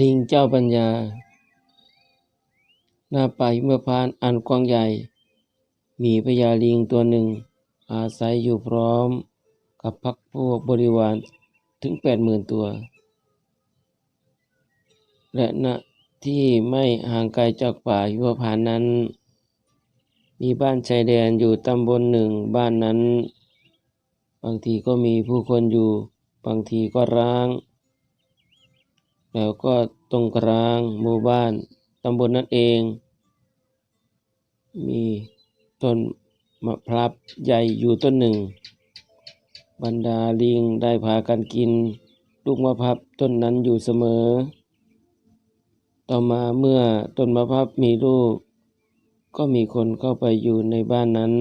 ลิงเจ้าปัญญา หน้าป่าหิมพานต์อันกว้างใหญ่ มีพญาลิงตัวหนึ่ง อาศัยอยู่พร้อมกับพักพวกบริวารถึงแปดหมื่นตัว และณที่ไม่ห่างไกลจากป่าหิมพานต์นั้น มีบ้านชายแดนอยู่ตำบลหนึ่งบ้านนั้น บางทีก็มีผู้คนอยู่ บางทีก็ร้าง แล้วก็ตรงกลางหมู่บ้านตำบลนั้นเอง มีต้นมะพร้าวใหญ่อยู่ต้นหนึ่ง บรรดาลิงได้พากันกิน ลูกมะพร้าวต้นนั้นอยู่เสมอ ต่อมาเมื่อต้นมะพร้าวมีลูก ก็มีคนเข้าไปอยู่ในบ้านนั้น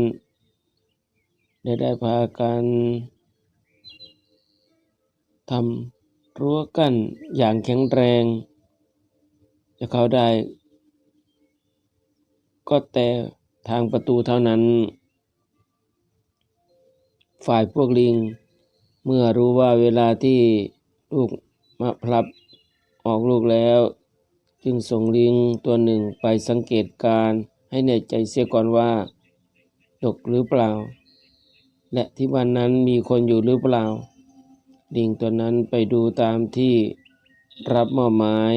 ได้ได้พากันทำ รั้วกั้นอย่างแข็งแรง จะเข้าได้ ก็แต่ทางประตูเท่านั้น ฝ่ายพวกลิง เมื่อรู้ว่าเวลาที่ลูกมะพร้าวออกลูกแล้ว จึงส่งลิงตัวหนึ่งไปสังเกตการให้แน่ใจเสียก่อนว่าดกหรือเปล่า และที่บ้านนั้นมีคนอยู่หรือเปล่า ลิงตัวนั้นไปดูตามที่รับมอบหมาย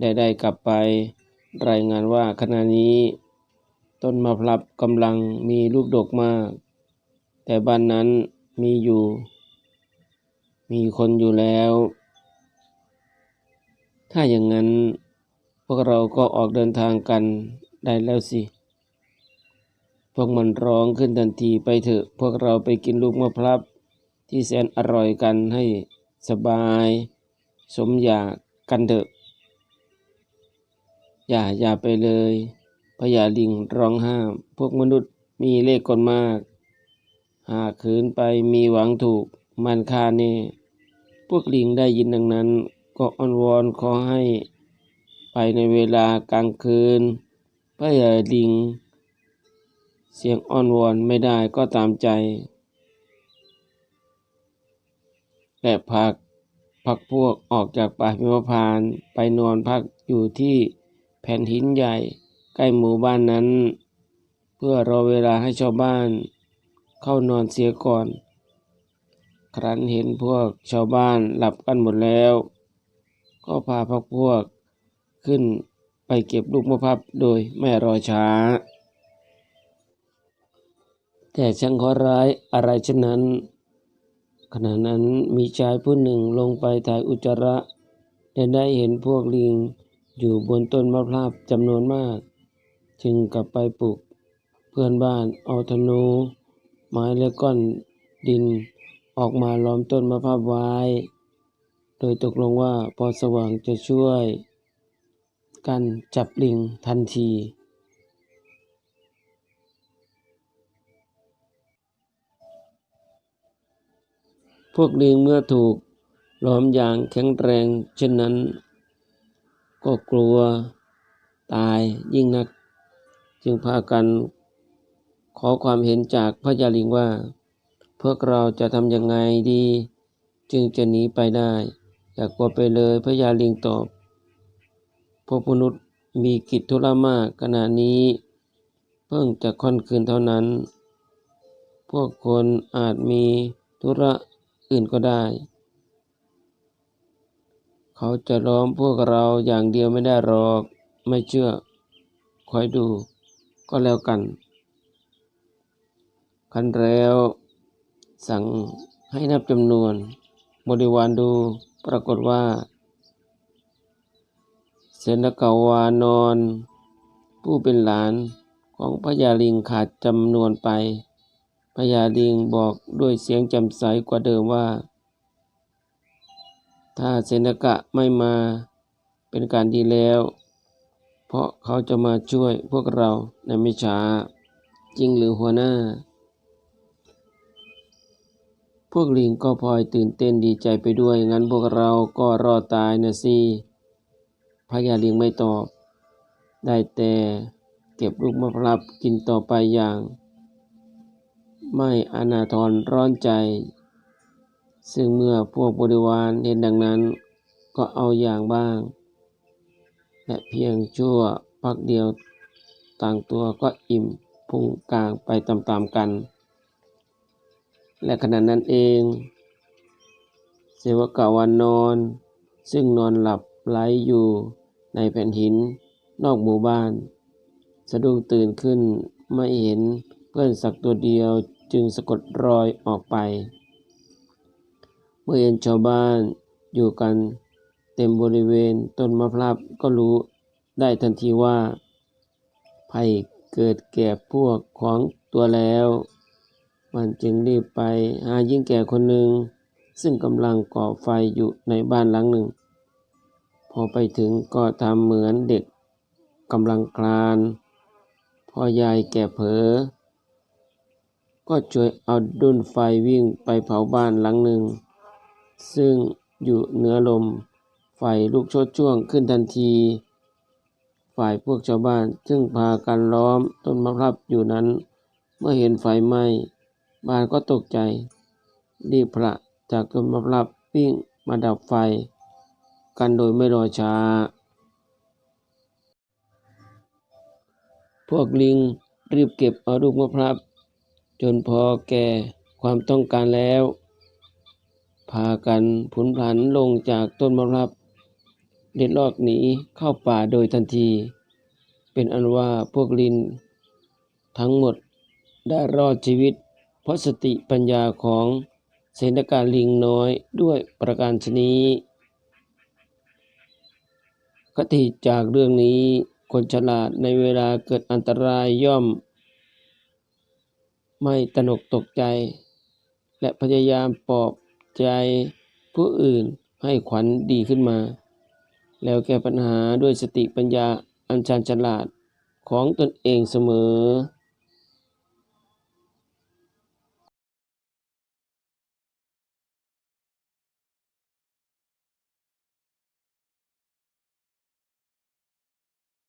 ได้ได้กลับไป รายงานว่าขณะนี้ ต้นมะพร้าวกำลังมีลูกดกมาก แต่บ้านนั้นมีอยู่ มีคนอยู่แล้ว ถ้าอย่างนั้นพวกเราก็ออกเดินทางกันได้แล้วสิ พวกมันร้องขึ้นทันทีไปเถอะ พวกเราไปกินลูกมะพร้าว ที่แสนอร่อยกันให้สบาย สมอยากกันเถอะอย่าอย่าไปเลยพญาลิงร้องห้าม พวกมนุษย์มีเลขคนมาก หากขืนไปมีหวังถูกมันค่าแน่พวกลิงได้ยินดังนั้น ก็อ้อนวอนขอให้ ไปในเวลากลางคืนพญาลิง เสียงอ้อนวอนไม่ได้ก็ตามใจ และพักพักพวกออกจากป่าพิมพานไปนอนพักอยู่ที่แผ่นหินใหญ่ใกล้หมู่บ้านนั้น เพื่อรอเวลาให้ชาวบ้าน เข้านอนเสียก่อน ครั้นเห็นพวกชาวบ้านหลับกันหมดแล้ว ก็พาพักพวกขึ้นไปเก็บลูกมะพร้าวโดยไม่รอช้า แต่ช่างขอร้ายอะไรเช่นนั้น ขณะนั้นมีชายผู้หนึ่งลงไปถ่ายอุจจาระและได้เห็นพวกลิงอยู่บนต้นมะพร้าวจำนวนมาก จึงกลับไปปลุก เพื่อนบ้านเอาธนูไม้และก้อนดินออกมาล้อมต้นมะพร้าวไว้ โดยตกลงว่าพอสว่างจะช่วย กันจับลิงทันที พวกลิงเมื่อถูกล้อมอย่างแข็งแรงเช่นนั้น ก็กลัวตายยิ่งนัก จึงพากันขอความเห็นจากพระยาลิงว่า พวกเราจะทำยังไงดี จึงจะหนีไปได้ อย่ากลัวไปเลยพระยาลิงตอบพวกมนุษย์มีกิจธุระมากขณะนี้ เพิ่งจะค่อนคืนเท่านั้น พวกคนอาจมีธุระ อื่นก็ได้ เขาจะล้อมพวกเราอย่างเดียวไม่ได้หรอก ไม่เชื่อ คอยดูก็แล้วกันคันแล้ว สั่งให้นับจำนวน บริวารดูปรากฏว่า เสนกาวานอน ผู้เป็นหลานของพญาลิงขาดจำนวนไป ญาลิงบอกด้วยเสียงจ่มใสกว่าเดิมว่า ถ้าเสนกะไม่มาเป็นการดีแล้ว เพราะเขาจะมาช่วยพวกเราในไม่ช้า จริงหรือหัวหน้า พวกลิงก็พลอยตื่นเต้นดีใจไปด้วย งั้นพวกเราก็รอดตายนะสิพญาลิงไม่ตอบ ได้แต่เก็บลูกมะพร้าวกินต่อไปอย่าง ไม่อนาทรร้อนใจ ซึ่งเมื่อพวกบริวารเห็นดังนั้นก็เอาอย่างบ้าง และเพียงชั่วพักเดียวต่างตัวก็อิ่มพุงกลางไปตามๆกัน และขณะนั้นเอง เสวกาวันนอน ซึ่งนอนหลับไหลอยู่ในแผ่นหินนอกหมู่บ้าน สะดุ้งตื่นขึ้นไม่เห็นเพื่อนสักตัวเดียว จึงสะกดรอยออกไป เมื่อเห็นชาวบ้านอยู่กันเต็มบริเวณต้นมะพร้าวก็รู้ได้ทันทีว่า ภัยเกิดแก่พวกของตัวแล้ว มันจึงรีบไปหาหญิงแก่คนหนึ่ง ซึ่งกำลังก่อไฟอยู่ในบ้านหลังหนึ่ง พอไปถึงก็ทำเหมือนเด็กกำลังคลาน พอยายแก่เผลอ ก็ช่วยเอาดุนไฟวิ่งไปเผาบ้านหลังหนึ่ง ซึ่งอยู่เหนือลม ไฟลุกโชดช่วงขึ้นทันที ฝ่ายพวกชาวบ้านซึ่งพากันล้อมต้นมะพร้าวอยู่นั้น เมื่อเห็นไฟไหม้บ้านก็ตกใจ รีบพระจากต้นมะพร้าววิ่งมาดับไฟ กันโดยไม่รอช้า พวกลิงรีบเก็บเอาลูกมะพร้าว จนพอแก่ความต้องการแล้ว พากันผุนผันลงจากต้นมะพร้าวเด็ดลอกหนีเข้าป่าโดยทันที เป็นอันว่าพวกลิงทั้งหมดได้รอดชีวิต เพราะสติปัญญาของเสนการลิงน้อยด้วยประการชนี้คติจากเรื่องนี้คนฉลาดในเวลาเกิดอันตรายย่อม ไม่ตนกตกใจ และพยายามปลอบใจผู้อื่นให้ขวัญดีขึ้นมา แล้วแก้ปัญหาด้วยสติปัญญาอันชันฉลาดของตนเองเสมอ